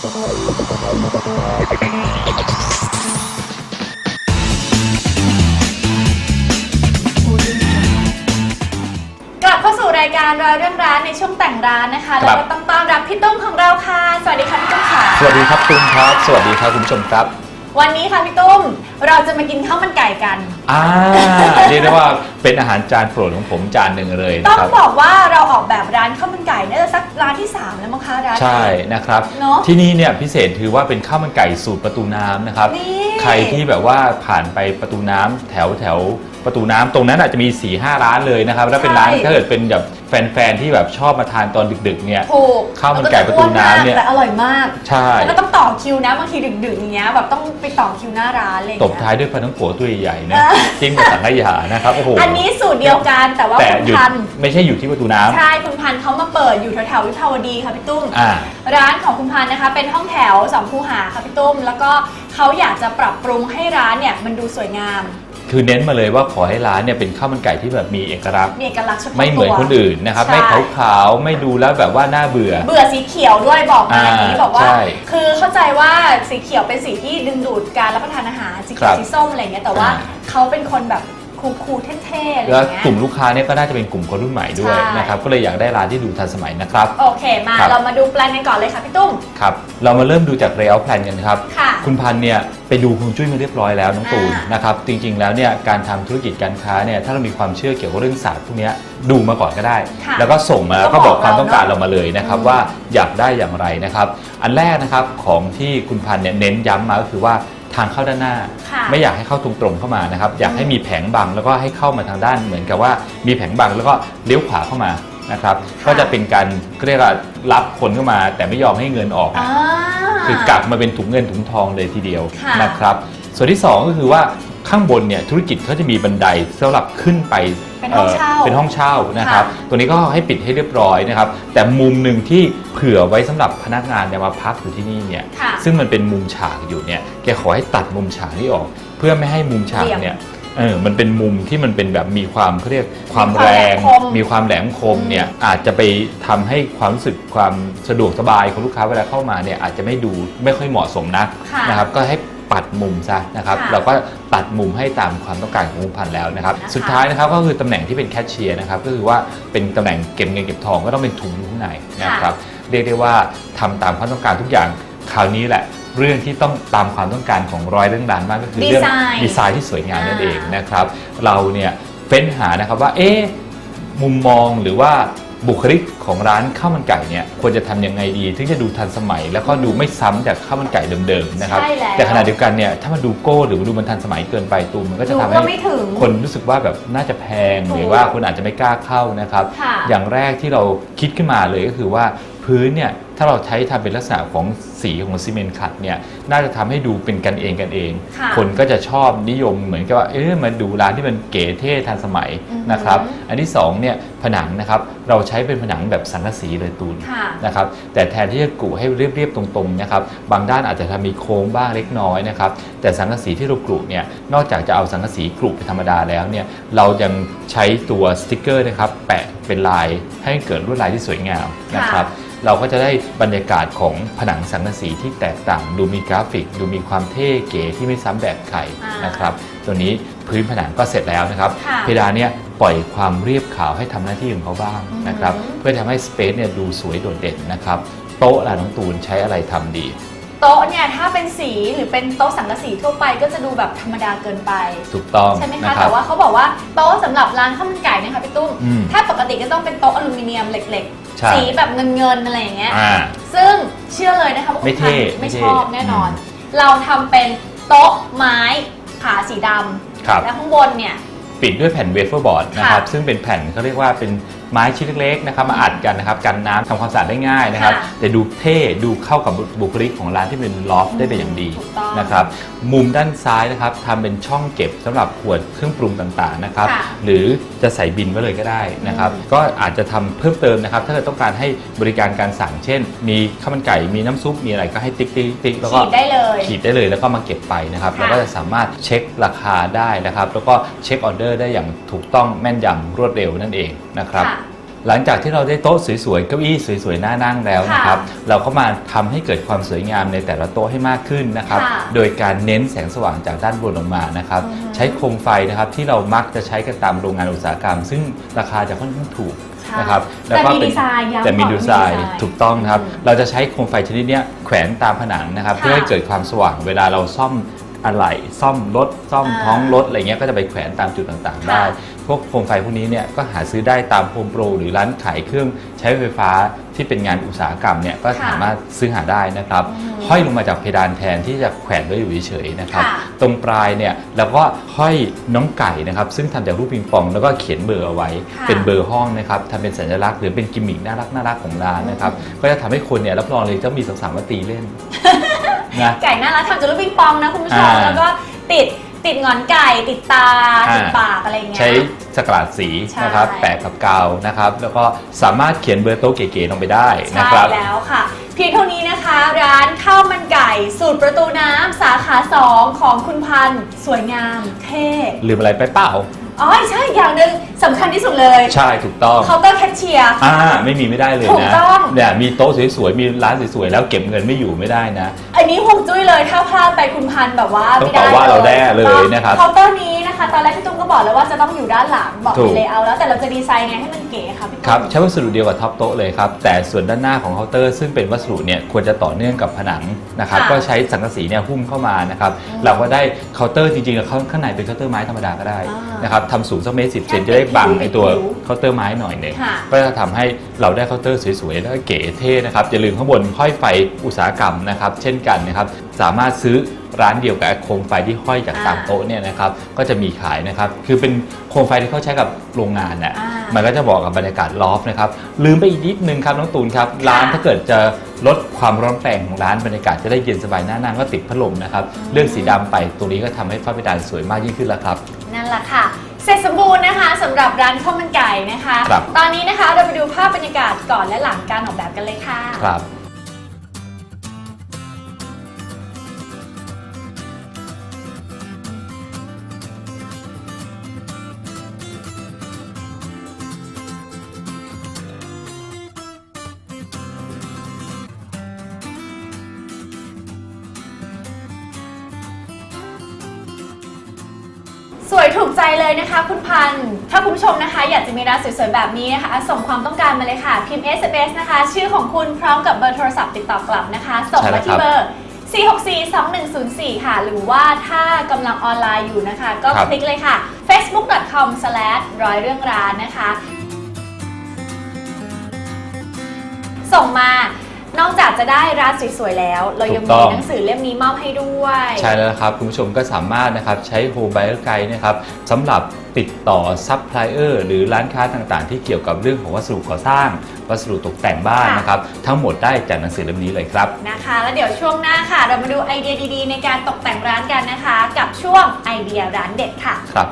กลับเข้าสู่รายการรอยเรื่องร้านในช่วงแต่งร้านนะคะครัแล้วบ ก็ต้องต้อนรับพี่ตุ้มของเราค่ะ สวัสดีค่ะพี่ตุ้มค่ะ สวัสดีครับตุ้มครับ สวัสดีครับคุณผู้ชมครับ วันนี้ค่ะพี่ตุ้มเราจะมากินข้าวมันไก่กัน อ่าเรียกได้ว่าเป็นอาหารจานโปรดของผมจานหนึ่งเลยต้อนะงครับ บอกว่าเราออกแบบร้านข้าวมันไก่น่าจะสักร้านที่ 3 แล้วมั้งคะร้านนี้ใช่นะครับ เนอะที่นี่เนี่ยพิเศษคือว่าเป็นข้าวมันไก่สูตรประตูน้ำนะครับ นี่ ใครที่แบบว่าผ่านไปประตูน้ำแถวแถวประตูน้ำตรงนั้นอาจจะมี4ี่ห้าร้านเลยนะครับ แล้วเป็นร้านถ้าเกิดเป็นแบบ แฟนๆที่แบบชอบมาทานตอนดึกๆเนี่ย ถูกข้าวมันไก่ประตูน้ำเนี่ย แต่อร่อยมากใช่ แล้วก็ต้องต่อคิวนะบางทีดึกๆอย่างเงี้ยแบบต้องไปต่อคิวหน้าร้านอะไรอย่างตบเงี้ยท้ายด้วยปลาท้องโกะตัวใหญ่ๆนะอ่าจิ้มกับสังขยานะครับโอ้โหอันนี้สูตรเดียวกันแต่ว่าแต่คุณอยู่พันธุ์ไม่ใช่อยู่ที่ประตูน้ำ ใช่คุณพันธุ์เขามาเปิดอยู่แถวๆวิภาวดีค่ะพี่ตุ้ม อ่า ร้านของคุณพันธ์นะคะเป็นห้องแถวสองคูหาค่ะพี่ตุ้ม แล้วก็เขาอยากจะปรับปรุงให้ร้านเนี่ยมันดูสวยงาม คือเน้นมาเลยว่าขอให้ร้านเนี่ยเป็นข้าวมันไก่ที่แบบมีเอกลักษณ์มีเอกลักษณ์เฉพาะตัว ไม่เหมือนคนอื่นนะครับ ใช่ ไม่ขาวๆไม่ดูแล้วแบบว่าน่าเบื่อ เบื่อสีเขียวด้วยบอกมาอ่าอย่างนี้บอกว่า ใช่คือเข้าใจว่าสีเขียวเป็นสีที่ดึงดูดการรับประทานอาหารสีคเขียรัวบสีส้มอะไรเงี้ยแต่ว่าอ่าเขาเป็นคนแบบ คูลๆเท่ๆอะไรแล้วเงี้ย กลุ่มลูกค้าเนี่ยก็น่าจะเป็นกลุ่มคนรุ่นใหม่ด้วยใช่ นะครับก็เลยอยากได้ร้านที่ดูทันสมัยนะครับ โอเคมาครับ เรามาดูแปลนกันก่อนเลยค่ะพี่ตุ้ม ครับเรามาเริ่มดูจาก layout plan กันครับ ค่ะ คุณพันธ์เนี่ยไปดูฮวงจุ้ยมาเรียบร้อยแล้วน้องตูนอ่าน นะครับจริงๆแล้วเนี่ยการทำธุรกิจการค้าเนี่ยถ้าเรามีความเชื่อเกี่ยวกับเรื่องศาสตร์พวกเนี้ยดูมาก่อนก็ได้ ค่ะแล้วก็ส่งมาแล้วก็ก็บบออกกความเราต้องการเนอะเรามาเลยนะครับอืม ว่าอยากได้อย่างไรนะครับ อันแรกนะครับของที่คุณพันธ์เนี่ยเน้นย้ำมาก็คือว่า ทางเข้าด้านหน้า ค่ะไม่อยากให้เข้าตรงๆเข้ามานะครับ อยากให้มีแผงบังแล้วก็ให้เข้ามาทางด้านเหมือนกับว่ามีแผงบังแล้วก็เลี้ยวขวาเข้ามานะครับค่ะก็จะเป็นการเรียกว่ารับคนเข้ามา แต่ไม่ยอมให้เงินออกอ่าคือกลับมาเป็นถุงเงินถุงทองเลยทีเดียวค่ะ นะครับ ส่วนที่2ก็คือว่า ข้างบนเนี่ยธุรกิจเขาจะมีบันไดสำหรับขึ้นไปเป็นห้องเช่าเป็นห้องเช่านะครับค่ะตัวนี้ก็ให้ปิดให้เรียบร้อยนะครับ แต่มุมหนึ่งที่เผื่อไว้สำหรับพนักงานเนี่ยมาพักอยู่ที่นี่เนี่ยค่ะซึ่งมันเป็นมุมฉากอยู่เนี่ย แกขอให้ตัดมุมฉากนี้ออก เพื่อไม่ให้มุมฉากเหลี่ยมเนี่ยเออมันเป็นมุมที่มันเป็นแบบมีความเขาเรียกความมีความแรงแหลมคมมีความแหลมคมเนี่ยอาจจะไปทำให้ความรู้สึกความสะดวกสบายของลูกค้าเวลาเข้ามาเนี่ยอาจจะไม่ดูไม่ค่อยเหมาะสมนักค่ะนะครับ ก็ให้ ปัดมุมซะนะครับค่ะเราก็ตัดมุมให้ตามความต้องการของคุณพันธุ์แล้วนะครับนะคะสุดท้ายนะครับก็คือตำแหน่งที่เป็นแคชเชียร์นะครับก็คือว่าเป็นตำแหน่งเก็บเงินเก็บทองก็ต้องเป็นถุงอยู่ข้างในนะครับเรียกได้ว่าทำตามความต้องการทุกอย่างคราวนี้แหละ เรื่องที่ต้องตามความต้องการของร้อยเรื่องรานมากก็คือเรื่องดีไซน์ดีไซน์ที่สวยงามนั่นเองอ่านนะครับ เราเนี่ยเฟ้นหานะครับว่าเอ๊ะมุมมองหรือว่า บุคลิกของร้านข้าวมันไก่เนี่ยควรจะทำยังไงดีถึงจะดูทันสมัย แล้วก็ดูไม่ซ้ำจากข้าวมันไก่เดิมๆนะครับใช่แล้วแต่ขณะเดียวกันเนี่ยถ้ามันดูโก้หรือว่าดูมันทันสมัยเกินไปตูมมันก็จะดูทำก็ให้ไม่ถึงคนรู้สึกว่าแบบน่าจะแพงถูกหรือว่าคนอาจจะไม่กล้าเข้านะครับ ค่ะอย่างแรกที่เราคิดขึ้นมาเลยก็คือว่าพื้นเนี่ย ถ้าเราใช้ทำเป็นลักษณะของสีของซีเมนต์ขัดเนี่ยน่าจะทำให้ดูเป็นกันเองกันเองค่ะคนก็จะชอบนิยมเหมือนกับว่าเอ๊ะมาดูร้านที่มันเก๋เท่ทันสมัยอือหือนะครับอันที่สองเนี่ยผนังนะครับเราใช้เป็นผนังแบบสังกะสีเลยตูนค่ะนะครับแต่แทนที่จะกุให้เรียบๆตรงๆนะครับบางด้านอาจจะทำมีโค้งบ้างเล็กน้อยนะครับแต่สังกะสีที่เรากรุเนี่ยนอกจากจะเอาสังกะสีกรุเป็นธรรมดาแล้วเนี่ยเรายังใช้ตัวสติกเกอร์นะครับแปะเป็นลายให้เกิดลวดลายที่สวยงามนะครับ เราก็จะได้บรรยากาศของผนังสังกะสีที่แตกต่าง ดูมีกราฟิก ดูมีความเท่เก๋ที่ไม่ซ้ำแบบใครอ่านนะครับตัวนี้พื้นผนังก็เสร็จแล้วนะครับค่ะเพดานเนี่ยปล่อยความเรียบขาวให้ทำหน้าที่ของเขาบ้างนะครับอือหือเพื่อทำให้สเปซเนี่ยดูสวยโดดเด่นนะครับ โต๊ะล่ะน้องตูนใช้อะไรทำดีโต๊ะเนี่ยถ้าเป็นสีหรือเป็นโต๊ะสังกะสีทั่วไปก็จะดูแบบธรรมดาเกินไป ถูกต้องใช่ไหมนะคะครัแต่บว่าเขาบอกว่าโต๊ะสำหรับร้านข้าวมันไก่นะคะพี่ตุ้มอืมถ้าปกติก็ต้องเป็นโต๊ะอลูมิเนียมเหล็ก ใช่ๆสีแบบเงินๆอะไรอย่างเงี้ย อ่า ซึ่งเชื่อเลยนะคะว่าไม่คุณเท่พันธุ์ไม่ไม่เท่ชอบแน่นอนอืเราทำเป็นโต๊ะไม้ขาสีดครับำและข้างบนเนี่ย ปิดด้วยแผ่นเวเฟอร์บอร์ดนะครับค่ะซึ่งเป็นแผ่นเขาเรียกว่าเป็นไม้ชิ้นเล็กๆนะครับมาอัดกันนะครับกันน้ำทำความสะอาดได้ง่ายนะครับค่ะ แต่ดูเท่ดูเข้ากับบุคลิกของร้านที่เป็นลอฟได้เป็นอย่างดี ถูกต้องนะครับมุมด้านซ้ายนะครับทำเป็นช่องเก็บสำหรับขวดเครื่องปรุงต่างๆนะครับค่ะหรือจะใส่บินไว้เลยก็ได้นะครับอืมก็อาจจะทำเพิ่มเติมนะครับ ถ้าเกิดต้องการให้บริการการสั่ง เช่น มีข้าวมันไก่มีน้ำซุปมีอะไรก็ให้ติ๊กติ๊กติ๊กแล้วก็ ขีดได้เลย ขีดได้เลยแล้วก็มาเก็บไปนะครับค่ะเราก็จะสามารถเช็คราคาได้นะครับ แล้วก็เช็คออเดอร์ได้อย่างถูกต้องแม่นยำรวดเร็วนั่นเองนะครับ ค่ะ หลังจากที่เราได้โต๊ะสวยๆเก้าอี้สวยๆน่านั่งแล้วนะครับ เราก็มาทำให้เกิดความสวยงามในแต่ละโต๊ะให้มากขึ้นนะครับค่ะโดยการเน้นแสงสว่างจากด้านบนลงมานะครับอือฮึใช้โคมไฟนะครับที่เรามักจะใช้กันตามโรงงานอุตสาหกรรม ซึ่งราคาจะค่อนข้างถูกใช่นะครับแต่มีดีไซน์ย้ำแต่มีก่อนดีไซน์มีดีไซน์ถูกต้องนะครับอืมเราจะใช้โคมไฟชนิดเนี้ยแขวนตามผนังนะครับค่ะเพื่อให้เกิดความสว่างเวลาเราซ่อมอะไหล่ซ่อมรถซ่อมอ่าท้องรถอะไรเงี้ยก็จะไปแขวนตามจุดต่างๆค่ะได้ พวกโคมไฟพวกนี้เนี่ยก็หาซื้อได้ตามโฮมโปรหรือร้านขายเครื่องใช้ไฟฟ้าที่เป็นงานอุตสาหกรรมเนี่ยก็ค่ะสามารถซื้อหาได้นะครับอืมห้อยลงมาจากเพดานแทนที่จะแขวนไว้อยู่เฉยๆนะครับค่ะตรงปลายเนี่ยเราก็ห้อยน้องไก่นะครับ ซึ่งทำจากรูปปิงปองแล้วก็เขียนเบอร์เอาไว้ค่ะเป็นเบอร์ห้องนะครับทำเป็นสัญลักษณ์หรือเป็นกิมมิคน่ารักน่ารักของร้านนะครับ ก็จะทำให้คนเนี่ยรับรองเลยจะมีสาวๆมาตีเล่นนะไก่น่ารักทำจากลูกปิงปองนะคุณผู้ชมอ่าแล้วก็ติด ติดหงอนไก่ติดตาอ่าติดปากอะไรอย่างเงี้ย ใช้สกลาดสีใช่นะครับแปะกับกาวนะครับ แล้วก็สามารถเขียนเบอร์โต๊ะเก๋ๆลงไปได้นะใช่ครับแล้วค่ะ เพียงเท่านี้นะคะ ร้านข้าวมันไก่ สูตรประตูน้ำสาขา 2 ของคุณพันธ์สวยงามเท่ ลืมอะไรไปเปล่า อ๋อใช่อย่างหนึ่งสำคัญที่สุดเลยใช่ถูกต้องเคาน์เตอร์แคชเชียร์ อ่าไม่มีไม่ได้เลยถูกนะต้อง เนี่ยมีโต๊ะสวยๆมีร้านสวยๆแล้วเก็บเงินไม่อยู่ไม่ได้นะ อันนี้ห่วงจุ้ยเลยถ้าพลาดไปคุณพันธ์แบบว่าต้องไม่ได้ต่อว่าเราแน่เลยนะครับ เคาน์เตอร์นี้นะคะ ตอนแรกพี่ตุ้มก็บอกแล้วว่าจะต้องอยู่ด้านหลังบอกถูในกเลเยอร์แล้วแต่เราจะดีไซน์ไงให้มันเก๋ค่ะพี่ตุ้มครับใช้วัสดุเดียวกับท็อปโต๊ะเลยครับ แต่ส่วนด้านหน้าของเคาน์เตอร์ซึ่งเป็นวัสดุเนี่ยควรจะต่อเนื่องกับผนังนะครับค่ะก็ใช้สังกะสีเนี่ยหุ้มเข้ามานะครับอืมเราก็ได้เคาน์เตอร์จริงๆแล้วข้างในเป็นเคาน์เตอร์ไม้ธรรมดาก็ได้อ่านนะครับทำสูงสักเมตรสิบแค่เซนจะได้บังติดไอตัวผิวเคาน์เตอร์ไม้หน่อยหนึ่ง ค่ะ ก็จะทำให้เราได้เคาน์เตอร์สวยๆ แล้วก็เก๋เท่นะครับอย่าลืมข้างบนห้อยไฟอุตสาหกรรมนะครับ เช่นกันนะครับ สามารถซื้อ ร้านเดียวกับโคมไฟที่ห้อยจากตามอ่าโต๊ะเนี่ยนะครับก็จะมีขายนะครับคือเป็นโคมไฟที่เขาใช้กับโรงงานน่ะอ่ามันก็จะบอกกับบรรยากาศลอฟต์นะครับลืมไปอีกนิดนึงครับน้องตูนครับค่ะร้านถ้าเกิดจะลดความร้อนแรงของร้านบรรยากาศจะได้เย็นสบายน่านั่งก็ติดพัดลมนะครับเลือกสีดำไปตรงนี้ก็ทำให้ฝ้าเพดานสวยมากยิ่งขึ้นแล้วครับ นั่นแหละค่ะ เสร็จสมบูรณ์นะคะสำหรับร้านข้าวมันไก่นะคะ ครับ ตอนนี้นะคะเราไปดูภาพบรรยากาศก่อนและหลังการออกแบบกันเลยค่ะ ครับ วยถูกใจเลยนะคะคุณพันธ์ถ้าคุณผู้ชมนะคะ อยากจะมีร้านสวยๆแบบนี้นะคะส่งความต้องการมาเลยค่ะ พิมพ์ SMS นะคะ ชื่อของคุณพร้อมกับเบอร์โทรศัพท์ติดต่อกลับนะคะ ส่งใช่แล้มาวครัที่บเบอร์ 4642104 ค่ะ หรือว่าถ้ากำลังออนไลน์อยู่นะคะ ก็ครับคลิกเลยค่ะ facebook.com/ ร้อยเรื่องร้านนะคะ จากจะได้ร้านสวยๆแล้ว เรายังถูกมีต้อง หนังสือเล่มนี้มอบให้ด้วยใช่แล้วนะครับ คุณผู้ชมก็สามารถนะครับใช้โฮมไบเออร์ไกด์นะครับสำหรับติดต่อซัพพลายเออร์หรือร้านค้าต่างๆ ที่เกี่ยวกับเรื่องของวัสดุก่อสร้าง วัสดุตกแต่งบ้านค่ะนะครับทั้งหมดได้จากหนังสือเล่มนี้เลยครับ นะคะ แล้วเดี๋ยวช่วงหน้าค่ะ เรามาดูไอเดียดีๆ ในการตกแต่งร้านกันนะคะ กับช่วงไอเดียร้านเด็ดค่ะ ครับ